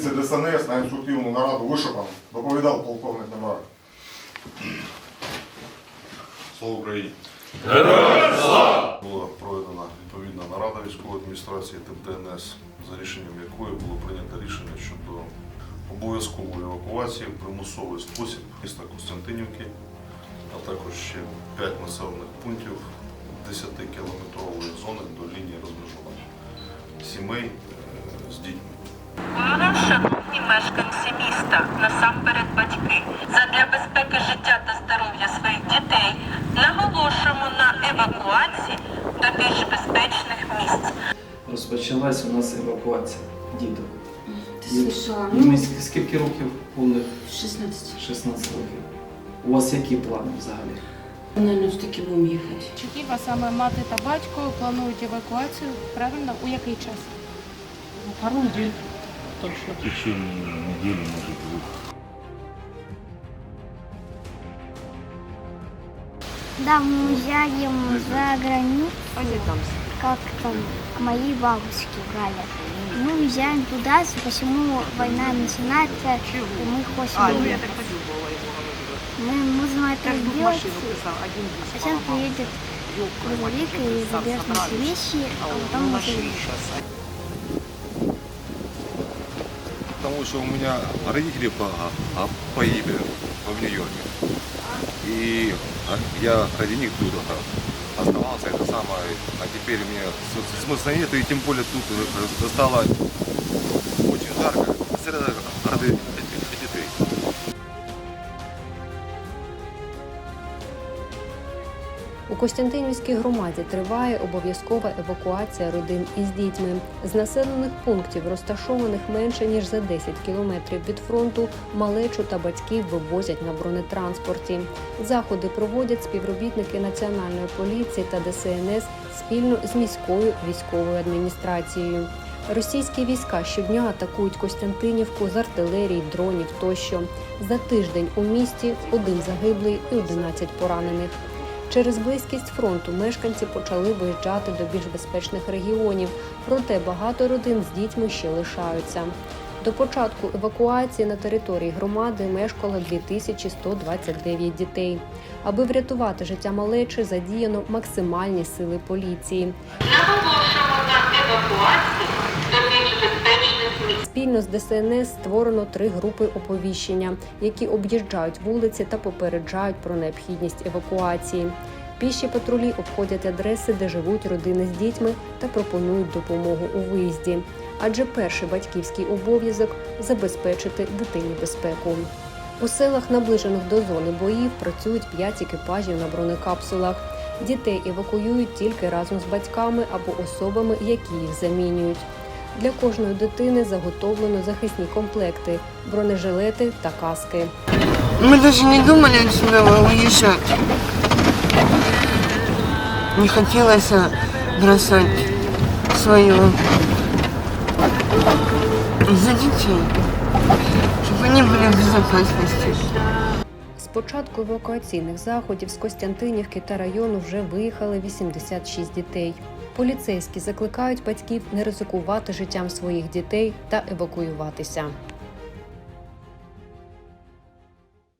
поліції ДСНС на інструктивну нараду вишукан доповідав полковник Немарик. Слава Україні! Була проведена відповідна нарада військової адміністрації ТМТНС, за рішенням якої було прийнято рішення щодо обов'язкової евакуації в примусовий спосіб міста Костянтинівки, а також ще 5 населених пунктів 10-кілометрової зони до лінії розмежування сімей. Шановні мешканці міста, насамперед батьки, задля безпеки життя та здоров'я своїх дітей наголошуємо на евакуації до більш безпечних місць. Розпочалась у нас евакуація діток. Ти скільки років повних? 16. 16 років. У вас які плани взагалі? Наверное, в таки будемо їхати. Чеків, а саме мати та батько планують евакуацію. Правильно, у який час? Пару недель точно. В течение недели, может быть. Да, мы уезжаем за границу, как там, к моей бабушке Галя. Мы уезжаем туда, почему война начинается, и мы хотим уехать. Мы можем это сделать, а сейчас приедет грузовик и заберет наши вещи, а потом мы Потому что у меня родители по- а, погибли в Нью-Йорке. И а, я ради них тут а, оставался, это самое, а теперь мне с- смысла нет, и тем более тут э, стало очень жарко среди Костянтинівській громаді триває обов'язкова евакуація родин із дітьми. З населених пунктів, розташованих менше ніж за 10 кілометрів від фронту, малечу та батьків вивозять на бронетранспорті. Заходи проводять співробітники Національної поліції та ДСНС спільно з міською військовою адміністрацією. Російські війська щодня атакують Костянтинівку з артилерії, дронів тощо. За тиждень у місті один загиблий і 11 поранених. Через близькість фронту мешканці почали виїжджати до більш безпечних регіонів, проте багато родин з дітьми ще лишаються. До початку евакуації на території громади мешкало 2129 дітей. Аби врятувати життя малечі, задіяно максимальні сили поліції. Наголошуємо на евакуації до більш безпечних місць. Спільно з ДСНС створено три групи оповіщення, які об'їжджають вулиці та попереджають про необхідність евакуації. Піші патрулі обходять адреси, де живуть родини з дітьми та пропонують допомогу у виїзді. Адже перший батьківський обов'язок забезпечити дитині безпеку. У селах, наближених до зони боїв, працюють п'ять екіпажів на бронекапсулах. Дітей евакуюють тільки разом з батьками або особами, які їх замінюють. Для кожної дитини заготовлено захисні комплекти, бронежилети та каски. Мы даже не думали отсюда уезжать. Не хотелось а, бросать свое за детей, чтобы они были в безопасности. З початку евакуаційних заходів з Костянтинівки та району вже виїхали 86 дітей. Поліцейські закликають батьків не ризикувати життям своїх дітей та евакуюватися.